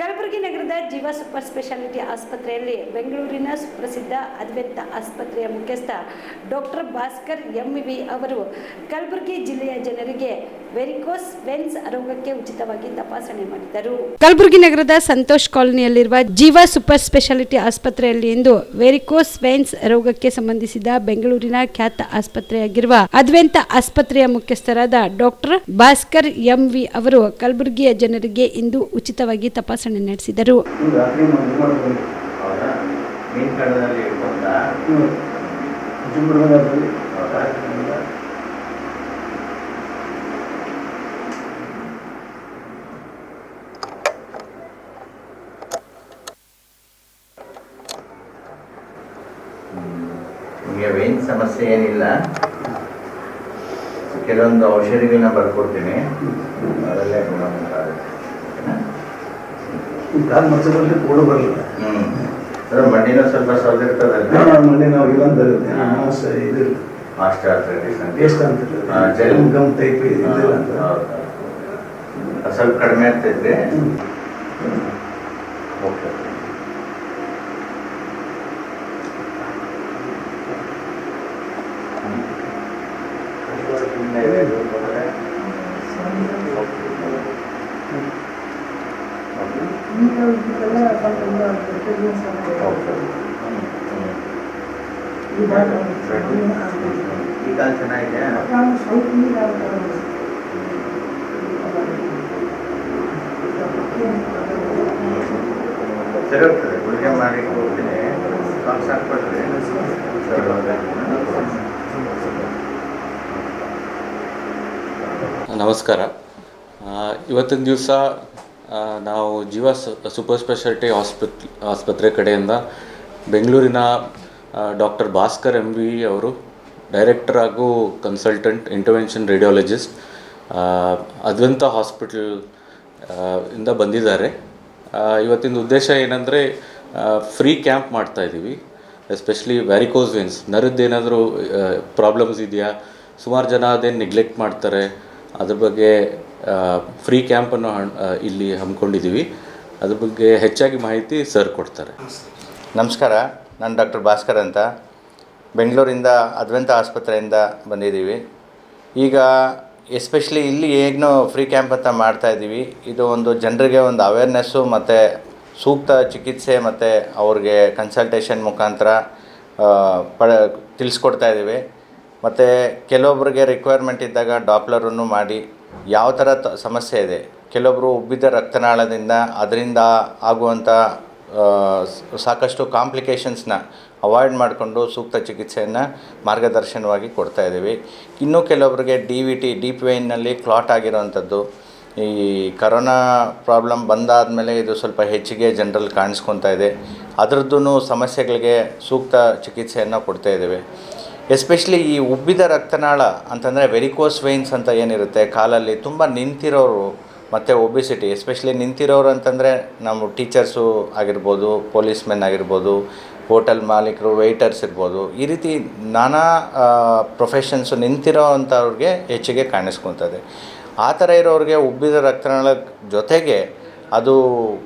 ಕಲಬುರಗಿ ನಗರದ ಜೀವ super speciality ಆಸ್ಪತ್ರೆಯಲ್ಲಿ ಬೆಂಗಳೂರಿನ ಸುಪ್ರಸಿದ್ಧ ಅದ್ವೈತ ಆಸ್ಪತ್ರೆಯ ಮುಖ್ಯಸ್ಥ ಡಾಕ್ಟರ್ ಭಾಸ್ಕರ್ ಎಂವಿ ಅವರು ಕಲಬುರಗಿ ಜಿಲ್ಲೆಯ ಜನರಿಗೆ ವೆರಿಕೋಸ್ ವೆನ್ಸ್ ರೋಗಕ್ಕೆ ಉಚಿತವಾಗಿ ತಪಾಸಣೆ ಮಾಡಿದರು. ಕಲಬುರಗಿ ನಗರದ ಸಂತೋಷ್ ಕಾಲೋನಿಯಲ್ಲಿರುವ ಜೀವ ಸೂಪರ್ ಸ್ಪೆಷಾಲಿಟಿ ಆಸ್ಪತ್ರೆಯಲ್ಲಿ ಇಂದು ವೆರಿಕೋಸ್ ವೆನ್ಸ್ ರೋಗಕ್ಕೆ ಸಂಬಂಧಿಸಿದ ಬೆಂಗಳೂರಿನ ಖ್ಯಾತ ಆಸ್ಪತ್ರೆಯಾಗಿರುವ ಅದ್ವೆಂತ ಆಸ್ಪತ್ರೆಯ ಮುಖ್ಯಸ್ಥರಾದ ಡಾಕ್ಟರ್ ಭಾಸ್ಕರ್ ಎಂವಿ ಅವರು ಕಲಬುರಗಿಯ ಜನರಿಗೆ ಇಂದು ಉಚಿತವಾಗಿ ತಪಾಸಣೆ ನಡೆಸಿದರು ನೀವು ರಾತ್ರಿ ಮಾಡಿ ಮಾಡ್ಬೋದು ಹೌದಾ ಮೀನು ಕಡದಲ್ಲಿ ಬಂದ ಜುಂಬರದಲ್ಲಿ ಹೌದಾ ನಿಮಗೆ ವೇನ್ ಸಮಸ್ಯೆ ಏನಿಲ್ಲ. ಕೆಲವೊಂದು ಔಷಧಿಗಳನ್ನ ಬರ್ಕೊಡ್ತೀನಿ. ಅದರಲ್ಲೇ ಗುಣಮುಖ ಉಂಟಾಗುತ್ತೆ. ಈ ಕಾಲು ಮಚ್ಚದಲ್ಲಿ ಕೂಡ ಬರಲ್ಲ. ಹ್ಮ್. ಸ್ವಲ್ಪ ಮಂಡಿನೂ ಸ್ವಲ್ಪ ಸೌದಿರ್ತದಲ್ಲ ಮಣ್ಣಿನ ನಾವು ಇಲ್ಲೊಂದು ಮಾಸ ಇದು ಆಸ್ಟ್ರಾಥ್ರೈಟಿಸ್ ಅಂತ. Taste gel. ಗಮ್ ಟೈಪ್ ಇದಿಲ್ಲ ಸ್ವಲ್ಪ ಕಡಿಮೆ ಆಗ್ತೈತೆ ಹ್ಮ್. ಓಕೆ ಈಗ ಚೆನ್ನಾಗಿದೆ? ಸರಿ ಹೋಗ್ತದೆ. ಗುಳಿಗೆ ಮಾಡಿ ಹೋಗ್ತೀನಿ. ಕಾಲ್ ಸಾಕ್ಬಿಟ್ರಿ ಸರಿ. ನಮಸ್ಕಾರ ಇವತ್ತಿನ ದಿವಸ ನಾವು ಜೀವ ಸೂಪರ್ ಸ್ಪೆಷಾಲಿಟಿ ಆಸ್ಪತ್ ಆಸ್ಪತ್ರೆ ಕಡೆಯಿಂದ ಬೆಂಗಳೂರಿನ ಡಾಕ್ಟರ್ ಭಾಸ್ಕರ್ ಎಂ ವಿ ಅವರು ಡೈರೆಕ್ಟರ್ ಹಾಗೂ consultant intervention radiologist Advanta hospital ಇಂದ ಬಂದಿದ್ದಾರೆ. ಇವತ್ತಿನ ಉದ್ದೇಶ ಏನಂದರೆ ಫ್ರೀ ಕ್ಯಾಂಪ್ ಮಾಡ್ತಾ ಇದ್ದೀವಿ ಎಸ್ಪೆಷಲಿ ವ್ಯಾರಿಕೋಸ್ ವೆನ್ಸ್ ನರದ್ದೇನಾದರೂ ಪ್ರಾಬ್ಲಮ್ಸ್ ಇದೆಯಾ? ಸುಮಾರು ಜನ ಅದೇನು ನೆಗ್ಲೆಕ್ಟ್ ಮಾಡ್ತಾರೆ. ಅದ್ರ ಬಗ್ಗೆ ಫ್ರೀ ಕ್ಯಾಂಪನ್ನು ಇಲ್ಲಿ ಹಮ್ಮಿಕೊಂಡಿದ್ದೀವಿ. ಅದ್ರ ಬಗ್ಗೆ ಹೆಚ್ಚಾಗಿ ಮಾಹಿತಿ ಸರ್ ಕೊಡ್ತಾರೆ. ನಮಸ್ಕಾರ, ನಾನು ಡಾಕ್ಟರ್ ಭಾಸ್ಕರ್ ಅಂತ. ಬೆಂಗಳೂರಿಂದ ಅದ್ವಂತ ಆಸ್ಪತ್ರೆಯಿಂದ ಬಂದಿದ್ದೀವಿ. ಈಗ ಎಸ್ಪೆಷಲಿ ಇಲ್ಲಿ ಹೇಗೂ ಫ್ರೀ ಕ್ಯಾಂಪ್ ಅಂತ ಮಾಡ್ತಾ ಇದ್ದೀವಿ. ಇದು ಒಂದು ಜನರಿಗೆ ಒಂದು ಅವೇರ್ನೆಸ್ಸು ಮತ್ತು ಸೂಕ್ತ ಚಿಕಿತ್ಸೆ ಮತ್ತು ಅವ್ರಿಗೆ ಕನ್ಸಲ್ಟೇಷನ್ ಮುಖಾಂತರ ಪಡ, ತಿಳಿಸ್ಕೊಡ್ತಾ ಇದ್ದೀವಿ. ಮತ್ತು ಕೆಲವೊಬ್ಬರಿಗೆ ರಿಕ್ವೈರ್ಮೆಂಟ್ ಇದ್ದಾಗ ಡಾಪ್ಲರನ್ನು ಮಾಡಿ ಯಾವ ಥರ ತ, ಸಮಸ್ಯೆ ಇದೆ. ಕೆಲವೊಬ್ಬರು ಉಬ್ಬಿದ ರಕ್ತನಾಳದಿಂದ ಅದರಿಂದ ಆಗುವಂಥ ಸಾಕಷ್ಟು ಕಾಂಪ್ಲಿಕೇಶನ್ಸ್ನ ಅವಾಯ್ಡ್ ಮಾಡಿಕೊಂಡು ಸೂಕ್ತ ಚಿಕಿತ್ಸೆಯನ್ನು ಮಾರ್ಗದರ್ಶನವಾಗಿ ಕೊಡ್ತಾ ಇದ್ದೀವಿ. ಇನ್ನೂ ಕೆಲವೊಬ್ಬರಿಗೆ ಡಿ ವಿ ಟಿ ಡೀಪ್ ವೇಯ್ನಲ್ಲಿ ಕ್ಲಾಟ್ ಆಗಿರೋವಂಥದ್ದು. ಈ ಕರೋನಾ ಪ್ರಾಬ್ಲಮ್ ಬಂದಾದ ಮೇಲೆ ಇದು ಸ್ವಲ್ಪ ಹೆಚ್ಚಿಗೆ ಜನರಲ್ ಕಾಣಿಸ್ಕೊತಾ ಇದೆ. ಅದರದ್ದು ಸಮಸ್ಯೆಗಳಿಗೆ ಸೂಕ್ತ ಚಿಕಿತ್ಸೆಯನ್ನು ಕೊಡ್ತಾ ಇದ್ದೇವೆ. ಎಸ್ಪೆಷಲಿ ಈ ಉಬ್ಬಿದ ರಕ್ತನಾಳ ಅಂತಂದರೆ ವೆರಿಕೋಸ್ ವೈನ್ಸ್ ಅಂತ ಏನಿರುತ್ತೆ, ಕಾಲಲ್ಲಿ ತುಂಬ ನಿಂತಿರೋರು ಮತ್ತು ಒಬಿಸಿಟಿ ಎಸ್ಪೆಷಲಿ ನಿಂತಿರೋರು ಅಂತಂದರೆ ನಮ್ಮ ಟೀಚರ್ಸು ಆಗಿರ್ಬೋದು ಪೊಲೀಸ್ ಮೆನ್ ಆಗಿರ್ಬೋದು, ಹೋಟೆಲ್ ಮಾಲೀಕರು ವೆಯ್ಟರ್ಸ್ ಇರ್ಬೋದು, ಈ ರೀತಿ ನಾನಾ ಪ್ರೊಫೆಷನ್ಸು ನಿಂತಿರೋ ಅಂಥವ್ರಿಗೆ ಹೆಚ್ಚಿಗೆ ಕಾಣಿಸ್ಕೊತದೆ. ಆ ಥರ ಇರೋರಿಗೆ ಉಬ್ಬಿದ ರಕ್ತನಾಳ ಜೊತೆಗೆ ಅದು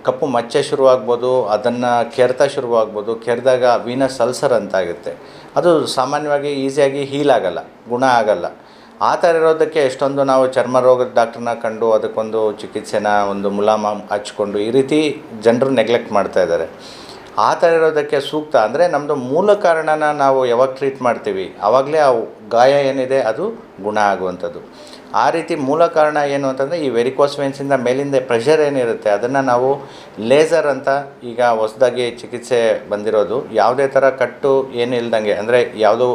ಕಪ್ಪು ಮಚ್ಚೆ ಶುರುವಾಗ್ಬೋದು, ಅದನ್ನು ಕೆರೆತ ಶುರುವಾಗ್ಬೋದು, ಕೆರೆದಾಗ ವೀನಸ್ ಅಲ್ಸರ್ ಅಂತ ಆಗುತ್ತೆ ಅದು ಸಾಮಾನ್ಯವಾಗಿ ಈಸಿಯಾಗಿ ಹೀಲ್ ಆಗಲ್ಲ, ಗುಣ ಆಗಲ್ಲ. ಆ ಥರ ಇರೋದಕ್ಕೆ ಎಷ್ಟೊಂದು ನಾವು ಚರ್ಮ ರೋಗದ ಡಾಕ್ಟ್ರನ್ನ ಕಂಡು ಅದಕ್ಕೊಂದು ಚಿಕಿತ್ಸೆನ ಒಂದು ಮುಲಾಮ ಹಚ್ಕೊಂಡು ಈ ರೀತಿ ಜನರು ನೆಗ್ಲೆಕ್ಟ್ ಮಾಡ್ತಾ ಇದ್ದಾರೆ. ಆ ಥರ ಇರೋದಕ್ಕೆ ಸೂಕ್ತ, ಅಂದರೆ ನಮ್ಮದು ಮೂಲ ಕಾರಣನ ನಾವು ಯಾವಾಗ ಟ್ರೀಟ್ ಮಾಡ್ತೀವಿ ಆವಾಗಲೇ ಆ ಗಾಯ ಏನಿದೆ ಅದು ಗುಣ ಆಗುವಂಥದ್ದು. ಆ ರೀತಿ ಮೂಲ ಕಾರಣ ಏನು ಅಂತಂದರೆ ಈ ವೆರಿಕೋಸ್ ವೆನ್ಸಿಂದ ಮೇಲಿಂದ ಪ್ರೆಷರ್ ಏನಿರುತ್ತೆ, ಅದನ್ನು ನಾವು ಲೇಸರ್ ಅಂತ ಈಗ ಹೊಸದಾಗಿ ಚಿಕಿತ್ಸೆ ಬಂದಿರೋದು. ಯಾವುದೇ ಥರ ಕಟ್ಟು ಏನು ಇಲ್ದಂಗೆ, ಅಂದರೆ ಯಾವುದೋ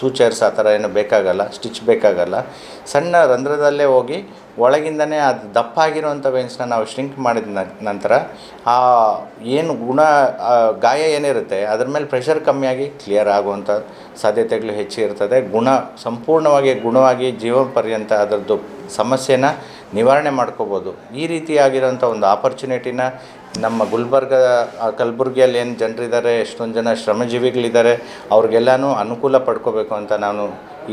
ಸೂಚರ್ಸ್ ಆ ಥರ ಏನು ಬೇಕಾಗಲ್ಲ ಸ್ಟಿಚ್ ಬೇಕಾಗಲ್ಲ. ಸಣ್ಣ ರಂಧ್ರದಲ್ಲೇ ಹೋಗಿ ಒಳಗಿಂದನೇ ಅದು ದಪ್ಪಾಗಿರುವಂಥ ವೆನ್ಸ್ನ ನಾವು ಶ್ರಿಂಕ್ ಮಾಡಿದ ನಂತರ ಆ ಏನು ಗುಣ ಗಾಯ ಏನಿರುತ್ತೆ, ಅದ್ರ ಮೇಲೆ ಪ್ರೆಷರ್ ಕಮ್ಮಿಯಾಗಿ ಕ್ಲಿಯರ್ ಆಗುವಂಥ ಸಾಧ್ಯತೆಗಳು ಹೆಚ್ಚಿರ್ತದೆ ಗುಣ ಸಂಪೂರ್ಣವಾಗಿ ಗುಣವಾಗಿ ಜೀವ ಪರ್ಯಂತ ಅದರದ್ದು ಸಮಸ್ಯೆನ ನಿವಾರಣೆ ಮಾಡ್ಕೋಬೋದು. ಈ ರೀತಿಯಾಗಿರೋಂಥ ಒಂದು ಆಪರ್ಚುನಿಟಿನ ನಮ್ಮ ಗುಲ್ಬರ್ಗ ಕಲಬುರ್ಗಿಯಲ್ಲಿ ಏನು ಜನರಿದ್ದಾರೆ ಎಷ್ಟೊಂದು ಜನ ಶ್ರಮಜೀವಿಗಳಿದ್ದಾರೆ ಅವ್ರಿಗೆಲ್ಲನೂ ಅನುಕೂಲ ಪಡ್ಕೋಬೇಕು ಅಂತ ನಾನು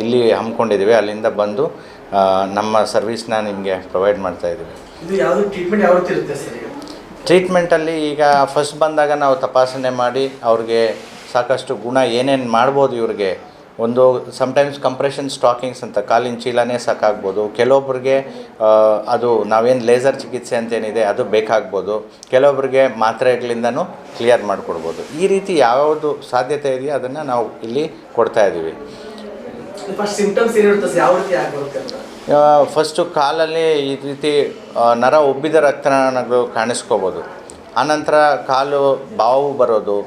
ಇಲ್ಲಿ ಹಮ್ಮಿಕೊಂಡಿದ್ದೀವಿ ಅಲ್ಲಿಂದ ಬಂದು ನಮ್ಮ ಸರ್ವಿಸ್ನ ನಿಮಗೆ ಪ್ರೊವೈಡ್ ಮಾಡ್ತಾ ಇದ್ದೀವಿ. ಟ್ರೀಟ್ಮೆಂಟಲ್ಲಿ ಈಗ? ಫಸ್ಟ್ ಬಂದಾಗ ನಾವು ತಪಾಸಣೆ ಮಾಡಿ ಅವ್ರಿಗೆ ಸಾಕಷ್ಟು ಗುಣ ಏನೇನು ಮಾಡ್ಬೋದು ಇವ್ರಿಗೆ? ಒಂದು ಸಮ್ಟೈಮ್ಸ್ ಕಂಪ್ರೆಷನ್ ಸ್ಟಾಕಿಂಗ್ಸ್ ಅಂತ ಕಾಲಿನ ಚೀಲನೇ ಸಾಕಾಗ್ಬೋದು. ಕೆಲವೊಬ್ಬರಿಗೆ ಅದು ನಾವೇನು ಲೇಸರ್ ಚಿಕಿತ್ಸೆ ಅಂತೇನಿದೆ ಅದು ಬೇಕಾಗ್ಬೋದು. ಕೆಲವೊಬ್ಬರಿಗೆ ಮಾತ್ರೆಗಳಿಂದನೂ ಕ್ಲಿಯರ್ ಮಾಡಿಕೊಡ್ಬೋದು. ಈ ರೀತಿ ಯಾವುದು ಸಾಧ್ಯತೆ ಇದೆಯೋ ಅದನ್ನು ನಾವು ಇಲ್ಲಿ ಕೊಡ್ತಾ ಇದ್ದೀವಿ ಫಸ್ಟು ಕಾಲಲ್ಲಿ ಈ ರೀತಿ ನರ ಉಬ್ಬಿದ ರಕ್ತನಗಳು ಕಾಣಿಸ್ಕೋಬೋದು. ಆನಂತರ ಕಾಲು ಬಾವು ಬರೋದು.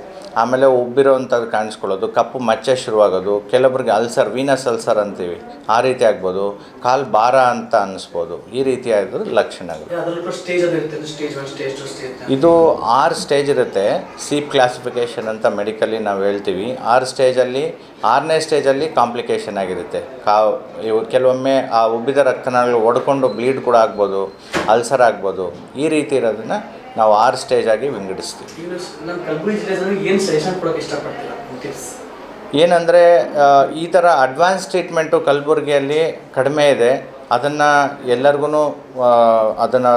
ಆಮೇಲೆ ಉಬ್ಬಿರೋವಂಥದ್ದು ಕಾಣಿಸ್ಕೊಳ್ಳೋದು ಕಪ್ಪು ಮಚ್ಚೆ ಶುರುವಾಗೋದು ಕೆಲವೊಬ್ರಿಗೆ ಅಲ್ಸರ್ ವೀನಸ್ ಅಲ್ಸರ್ ಅಂತೀವಿ ಆ ರೀತಿ ಆಗ್ಬೋದು ಕಾಲು ಭಾರ ಅಂತ ಅನ್ನಿಸ್ಬೋದು ಈ ರೀತಿಯಾದ ಲಕ್ಷಣಗಳು. ಇದು ಆರು ಸ್ಟೇಜ್ ಇರುತ್ತೆ ಸೀಪ್ ಕ್ಲಾಸಿಫಿಕೇಷನ್ ಅಂತ ಮೆಡಿಕಲಿ ನಾವು ಹೇಳ್ತೀವಿ. ಆರು ಸ್ಟೇಜಲ್ಲಿ ಆರನೇ ಸ್ಟೇಜಲ್ಲಿ ಕಾಂಪ್ಲಿಕೇಶನ್ ಆಗಿರುತ್ತೆ. ಕಾ ಇವು ಕೆಲವೊಮ್ಮೆ ಆ ಉಬ್ಬಿದ ರಕ್ತನಾಳಗಳು ಒಡ್ಕೊಂಡು ಬ್ಲೀಡ್ ಕೂಡ ಆಗ್ಬೋದು ಅಲ್ಸರ್ ಆಗ್ಬೋದು ಈ ರೀತಿ ಇರೋದನ್ನು ನಾವು ಆರು ಸ್ಟೇಜ್ ಆಗಿ ವಿಂಗಡಿಸ್ತೀವಿ. ಏನಂದರೆ ಈ ಥರ ಅಡ್ವಾನ್ಸ್ ಟ್ರೀಟ್ಮೆಂಟು ಕಲಬುರಗಿಯಲ್ಲಿ ಕಡಿಮೆ ಇದೆ. ಅದನ್ನು ಎಲ್ಲರಿಗೂ ಅದನ್ನು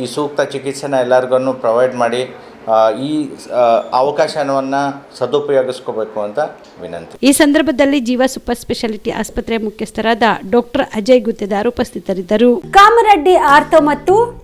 ಈ ಸೂಕ್ತ ಚಿಕಿತ್ಸೆನ ಎಲ್ಲರಿಗೂ ಪ್ರೊವೈಡ್ ಮಾಡಿ ಈ ಅವಕಾಶವನ್ನು ಸದುಪಯೋಗಿಸ್ಕೋಬೇಕು ಅಂತ ವಿನಂತಿ. ಈ ಸಂದರ್ಭದಲ್ಲಿ ಜೀವ ಸೂಪರ್ ಸ್ಪೆಷಾಲಿಟಿ ಆಸ್ಪತ್ರೆ ಮುಖ್ಯಸ್ಥರಾದ ಡಾಕ್ಟರ್ ಅಜಯ್ ಗುತ್ತೇದಾರ್ ಉಪಸ್ಥಿತರಿದ್ದರು. ಕಾಮರೆಡ್ಡಿ ಆರ್ತೋ ಮತ್ತು